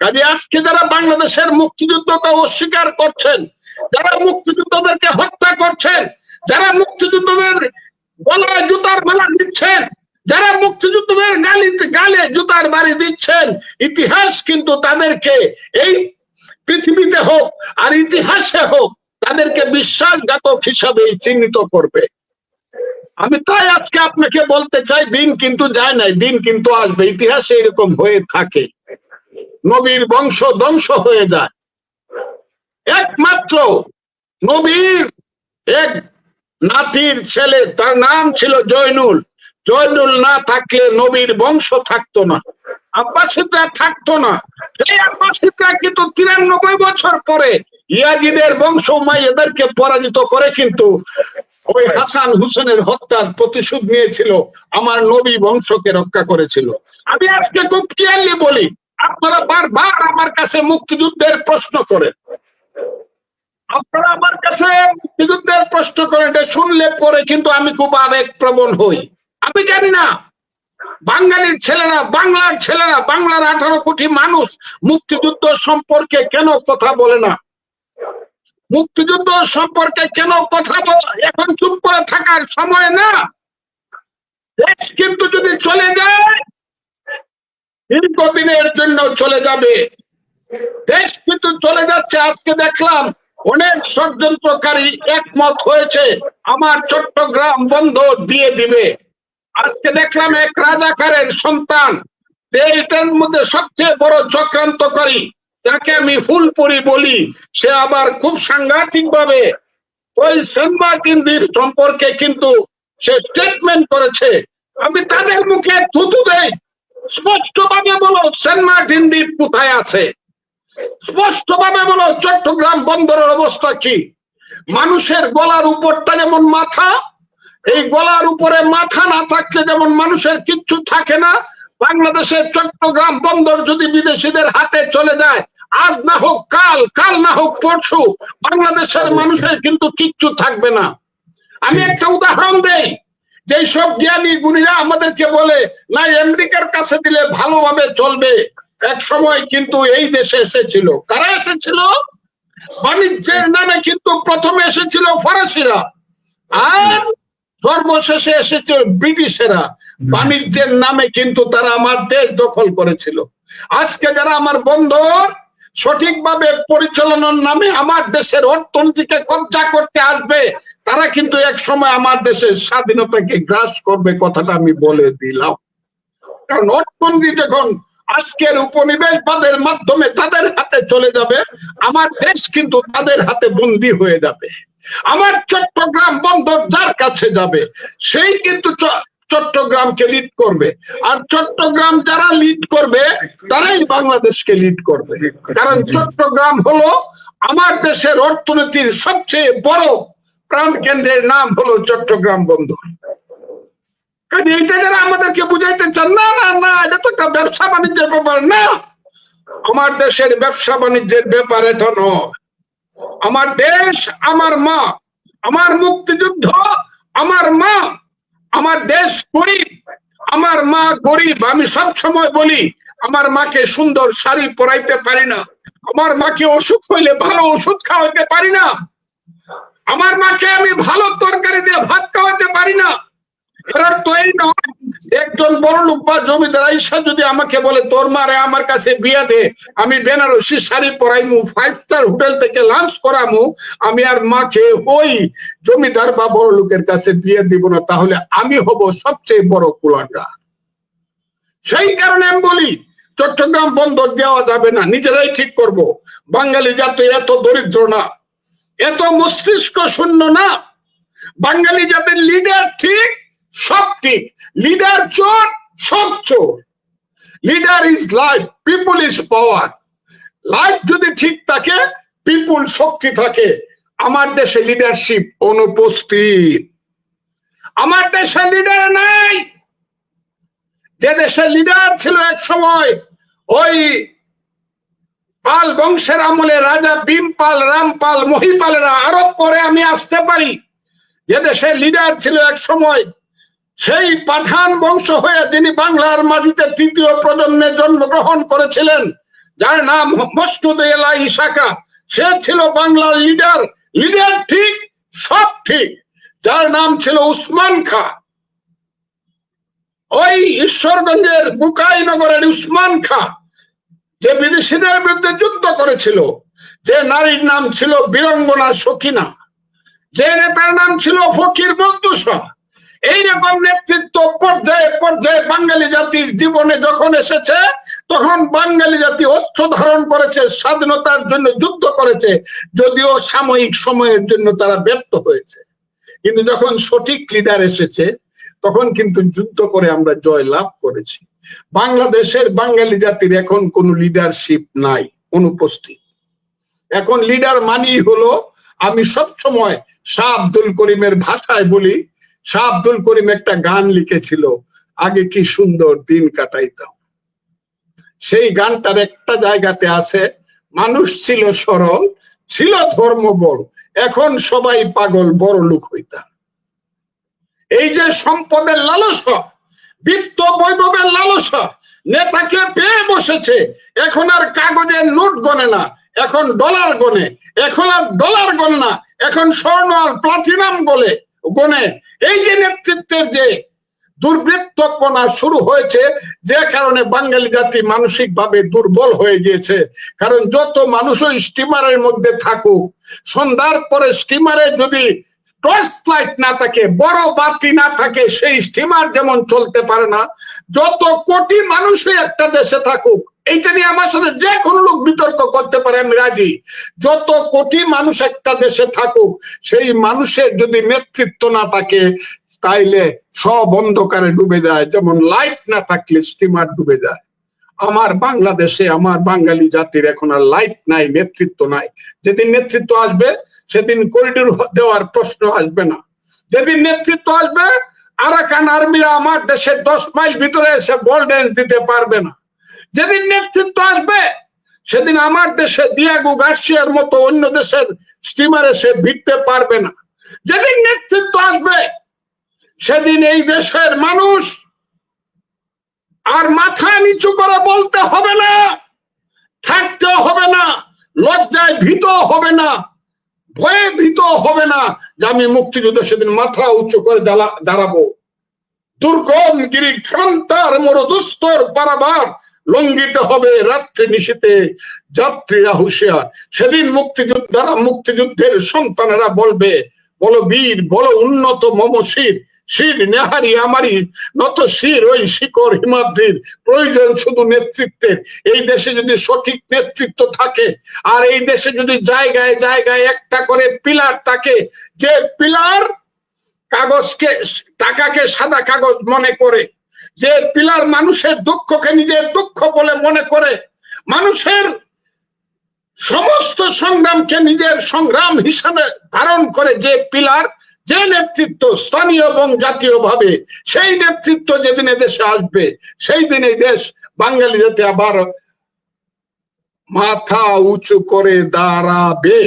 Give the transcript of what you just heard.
কাজে আজকে যারা বাংলাদেশের মুক্তিযুদ্ধকে অস্বীকার করছেন, যারা মুক্তিযুদ্ধদেরকে হত্যা করছেন, যারা মুক্তিযুদ্ধদের গলায় জুতার মালা দিচ্ছেন, যারা মুক্তিযুদ্ধদের গালিতে গালে জুতার বাড়ি দিচ্ছেন, ইতিহাস কিন্তু তাদেরকে এই পৃথিবীতে হোক আর ইতিহাসে হোক তাদেরকে বিশ্বাসঘাতক হিসাবে চিহ্নিত করবে। আমি তাই আজকে আপনাকে বলতে চাই, দিন কিন্তু যায় নাই, দিন কিন্তু আসবে, ইতিহাসে এরকম হয়ে থাকে। নবীর বংশ ধ্বংস হয়ে যায়। একমাত্র নবীর এক নাতির ছেলে, তার নাম ছিল জয়নুল। জয়নুল না থাকলে নবীর বংশ থাকতো না। আব্বাসিদরা থাকতো না। এই আব্বাসিদরা কিন্তু তিরানব্বই বছর পরে ইয়াজিদের বংশ এদেরকে পরাজিত করে কিন্তু ওই হাসান হুসেনের হত্যার প্রতিশোধ নিয়েছিল, আমার নবী বংশকে রক্ষা করেছিল। আমি আজকে খুব ক্লিয়ারলি বলি আপনারা বারবার আমার কাছে মুক্তিযুদ্ধের প্রশ্ন করেন। আপনারা আমার কাছে মুক্তিযুদ্ধের প্রশ্ন করেন, এটা শুনলে পরে কিন্তু আমি খুব আবেগ প্রবণ হই। আমি জানি না, বাঙালির ছেলেরা, বাংলার ছেলেরা, বাংলার আঠারো কোটি মানুষ মুক্তিযুদ্ধ সম্পর্কে কেন কথা বলে না? মুক্তিযুদ্ধ সম্পর্কে কেন কথা বলা? এখন চুপ করে থাকার সময় না। দেশ কিন্তু যদি চলে যায় দীর্ঘদিনের জন্য চলে যাবে। দেশ কিন্তু চলে যাচ্ছে, আজকে দেখলাম অনেক ষড়যন্ত্রকারী একমত হয়েছে। আমার চট্টগ্রাম বন্ধ দিয়ে দিবে। আজকে দেখলাম এক রাজাকারের সন্তান মধ্যে সবচেয়ে বড় চক্রান্তকারী যাকে আমি ফুলপুরি বলি, সে আবার খুব সাংঘাতিক ভাবে ওই মার্টিন সম্পর্কে কিন্তু সে স্টেটমেন্ট করেছে। আমি তাদের মুখে থুতু দেই। স্পষ্ট ভাবে বলো, সেন্ট মার্টিন দ্বীপ কোথায় আছে? স্পষ্ট ভাবে বলো, চট্টগ্রাম বন্দরের অবস্থা কি? মানুষের গলার উপরটা যেমন মাথা, এই গলার উপরে মাথা না থাকলে যেমন মানুষের কিচ্ছু থাকে না বাংলাদেশের চট্টগ্রাম বন্দর যদি বিদেশিদের হাতে চলে যায়, আজ না হোক কাল কাল না হোক পরশু, বাংলাদেশের মানুষের কিন্তু কিচ্ছু থাকবে না। আমি একটা উদাহরণ দেই যে সব জ্ঞানী গুণীরা আমাদেরকে বলে, না, আমেরিকার কাছে দিলে ভালোভাবে চলবে। এক সময় কিন্তু এই দেশে এসেছিল। কারা এসেছিল? বাণিজ্যের নামে কিন্তু প্রথমে এসেছিল ফরাসিরা। আর সর্বশেষে এসেছে ব্রিটিশেরা। বাণিজ্যের নামে কিন্তু তারা আমার দেশ দখল করেছিল। আজকে যারা আমার বন্দর সঠিকভাবে পরিচালনার নামে আমার দেশের অর্থনীতিকে কবজা করতে আসবে তারা কিন্তু এক সময় আমার দেশের স্বাধীনতাকে গ্রাস করবে কথাটা আমি বলে দিলাম। কারণ অর্থনীতি যখন আজকের উপনিবেশবাদের মাধ্যমে তাদের হাতে চলে যাবে, আমার দেশ কিন্তু তাদের হাতে বন্দী হয়ে যাবে। আমার চট্টগ্রাম বন্দর যার কাছে যাবে, সেই কিন্তু চট্টগ্রামকে লিড করবে। আর চট্টগ্রাম যারা লিড করবে, তারাই বাংলাদেশকে লিড করবে। কারণ চট্টগ্রাম হলো আমার দেশের অর্থনীতির সবচেয়ে বড় প্রাণ কেন্দ্রের নাম হলো চট্টগ্রাম বন্দর। কাজে এটা যারা আমাদেরকে বুঝাইতে চান, না না না, এটা তো একটা ব্যবসা বাণিজ্যের ব্যাপার, না। আমার দেশের ব্যবসা বাণিজ্যের ব্যাপার এটা নয়। আমার দেশ, আমার মা, আমার মুক্তিযুদ্ধ, আমার মা, আমার দেশ গরিব, আমার মা গরিব। আমি সব সময় বলি, আমার মাকে সুন্দর শাড়ি পরাইতে পারি না, আমার মাকে অসুখ হইলে ভালো ওষুধ খাওয়াইতে পারি না আমার মাকে আমি ভালো তরকারি দিয়ে ভাত খাওয়াতে পারি না। একজন বড় লোক বা জমিদার আইসা যদি আমাকে বলে, তোর মারে আমার কাছে বিয়া দে, আমি বেনারসি শাড়ি পরাইমু ফাইভ স্টার হোটেল থেকে লাঞ্চ করামু, আমি আর মাকে ওই জমিদার বা বড় লোকের কাছে বিয়ে দিব না, তাহলে আমি হব সবচেয়ে বড় কুলাঙ্গা সেই কারণে আমি বলি, চট্টগ্রাম বন্দর দেওয়া যাবে না, নিজেরাই ঠিক করব। বাঙালি জাতি এত দরিদ্র না। এত মস্তিষ্ক শূন্য না। বাঙালি জাতির লিডার ঠিক, সব ঠিক। লিডার চোর, সব চোর। Leader is life people is power life যদি ঠিক থাকে পিপুল শক্তি থাকে। আমার দেশে লিডারশিপ অনুপস্থিত। আমার দেশে লিডার নাই। যে দেশে লিডার ছিল এক সময়, ওই পাল বংশের আমলে রাজা ভীমপাল রামপাল মহিপালেরা আরও পরে আমি আসতে পারি। যে দেশের লিডার ছিল এক সময়, সেই পাঠান বংশ হয়ে তিনি বাংলার মাটিতে তৃতীয় প্রজন্মে জন্মগ্রহণ করেছিলেন, যার নাম মসনুদ এলা ইসাকা সে ছিল বাংলার লিডার লিডার ঠিক, সব ঠিক। যার নাম ছিল উসমান খা। ওই ঈশ্বরগঞ্জের বুকাইনগরের উসমান খা। যে বিদেশিদের বিরুদ্ধে যুদ্ধ করেছিল, যে নারীর নাম ছিল বীরঙ্গনা সকিনা যে নেতার নাম ছিল ফকির বন্ধুসা এইরকম নেতৃত্ব পর্যায়ে পর্যায়ে বাঙালি জাতির জীবনে যখন এসেছে, তখন বাঙালি জাতি অস্ত্র ধারণ করেছে, স্বাধীনতার জন্য যুদ্ধ করেছে, যদিও সাময়িক সময়ের জন্য তারা ব্যর্থ হয়েছে। কিন্তু যখন সঠিক লিডার এসেছে তখন কিন্তু যুদ্ধ করে আমরা জয় লাভ করেছি। বাংলাদেশের বাঙালি জাতির এখন কোন লিডারশিপ নাই, অনুপস্থিত। এখন লিডার মানি হলো, আমি সব সময় শাহ আব্দুল করিমের ভাষায় বলি, শাহ আব্দুল করিম একটা গান লিখেছিল, আগে কি সুন্দর দিন কাটাইতাম। সেই গানটার একটা জায়গাতে আছে, মানুষ ছিল সরল, ছিল ধর্ম বড় এখন সবাই পাগল বড় লোক হইতাম। এই যে সম্পদের লালসা, বিত্ত বৈভবের লালসা, নেতাকে পেয়ে বসেছে, এখন আর কাগজের নোট গনে না, এখন ডলার গনে, এখন আর ডলার গনে না, এখন স্বর্ণ আর প্লাটিনাম বলে গনে। এই যে নেতৃত্বের যে দুর্বৃত্তপনা শুরু হয়েছে, যে কারণে বাঙালি জাতি মানসিক ভাবে দুর্বল হয়ে গিয়েছে। কারণ যত মানুষ স্টিমারের মধ্যে থাকুক, সন্ধ্যার পরে স্টিমারে যদি টর্চ লাইট না থাকে, বড় বাতি না থাকে, সেই স্টিমার যেমন চলতে পারে না, যত কোটি মানুষই একটা দেশে থাকুক, এইটা নিয়ে আমার সাথে যে কোনো লোক বিতর্ক করতে পারে, আমি রাজি। যত কোটি মানুষ একটা দেশে থাকুক, সেই মানুষের যদি নেতৃত্ব না থাকে, তাইলে সব অন্ধকারে ডুবে যায়, যেমন লাইট না থাকলে স্টিমার ডুবে যায়। আমার বাংলাদেশে, আমার বাঙালি জাতির এখন আর লাইট নাই, নেতৃত্ব নাই। যেদিন নেতৃত্ব আসবে সেদিন করিডোর দেওয়ার প্রশ্ন আসবে না। যেদিন নেতৃত্ব আসবে, আরাকান আর্মিরা আমার দেশের দশ মাইল ভিতরে এসে বল ড্যান্স দিতে পারবে না। যেদিন নেতৃত্ব আসবে, সেদিন আমার দেশে দিয়াগু গার্সিয়ার মতো অন্য দেশের স্টিমার এসে ভিড়তে পারবে না। যেদিন নেতৃত্ব আসবে, সেদিন এই দেশের মানুষ আর মাথা নিচু করে বলতে হবে না থাকতে হবে না, লজ্জায় ভীত হবে না ভয়ে ভীত হবে না যে আমি মুক্তিযুদ্ধ সেদিন মাথা উঁচু করে দাঁড়াবো। দুর্গম গিরি খান্তার মরদুস্তর পারাবার লঙ্ঘিত হবে রাত্রে নিশীতে যাত্রীরা হুঁশিয়ার। সেদিন মুক্তিযোদ্ধারা মুক্তিযুদ্ধের সন্তানেরা বলবে, বলো বীর, বলো উন্নত মম শির নেহারি আমারি নত শির ওই শিকড় হিমাদ্রির। প্রয়োজন শুধু নেতৃত্বের। এই দেশে যদি সঠিক নেতৃত্ব থাকে, আর এই দেশে যদি জায়গায় জায়গায় একটা করে পিলার থাকে, যে পিলার কাগজকে, টাকাকে সাদা কাগজ মনে করে, যে পিলার মানুষের দুঃখকে নিজের দুঃখ বলে মনে করে, মানুষের সমস্ত সংগ্রামকে নিজের সংগ্রাম হিসাবে ধারণ করে যে পিলার যে নেতৃত্ব স্থানীয় এবং জাতীয় ভাবে সেই নেতৃত্ব যেদিন দেশে আসবে, সেই দিন এই দেশ বাঙালি যাতে আবার মাথা উঁচু করে দাঁড়াবে।